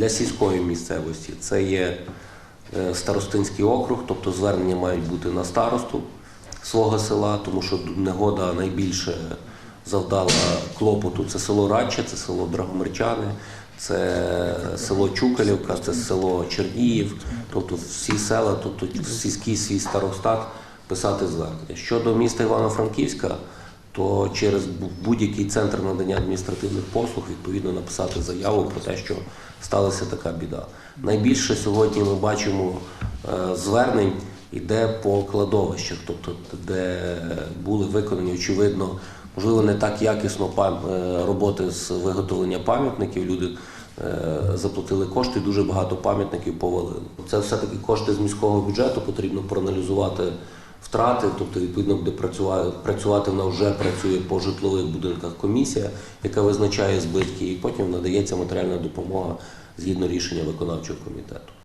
Для сільської місцевості це є е, старостинський округ, тобто звернення мають бути на старосту свого села, тому що негода найбільше завдала клопоту. Це село Радче, це село Драгомирчани, це село Чукалівка, це село Черніїв, тобто всі села, тобто сільський свій старостат писати звернення. Щодо міста Івано-Франківська, то через будь-який центр надання адміністративних послуг відповідно написати заяву про те, що сталася така біда. Найбільше сьогодні ми бачимо е, звернень іде по кладовищах, тобто де були виконані очевидно, можливо, не так якісно е, роботи з виготовлення пам'ятників. Люди е, заплатили кошти, дуже багато пам'ятників повалили. Це все-таки кошти з міського бюджету, потрібно проаналізувати втрати, тобто відповідно буде працювати, працювати вона вже працює по житлових будинках комісія, яка визначає збитки, і потім надається матеріальна допомога згідно рішення виконавчого комітету.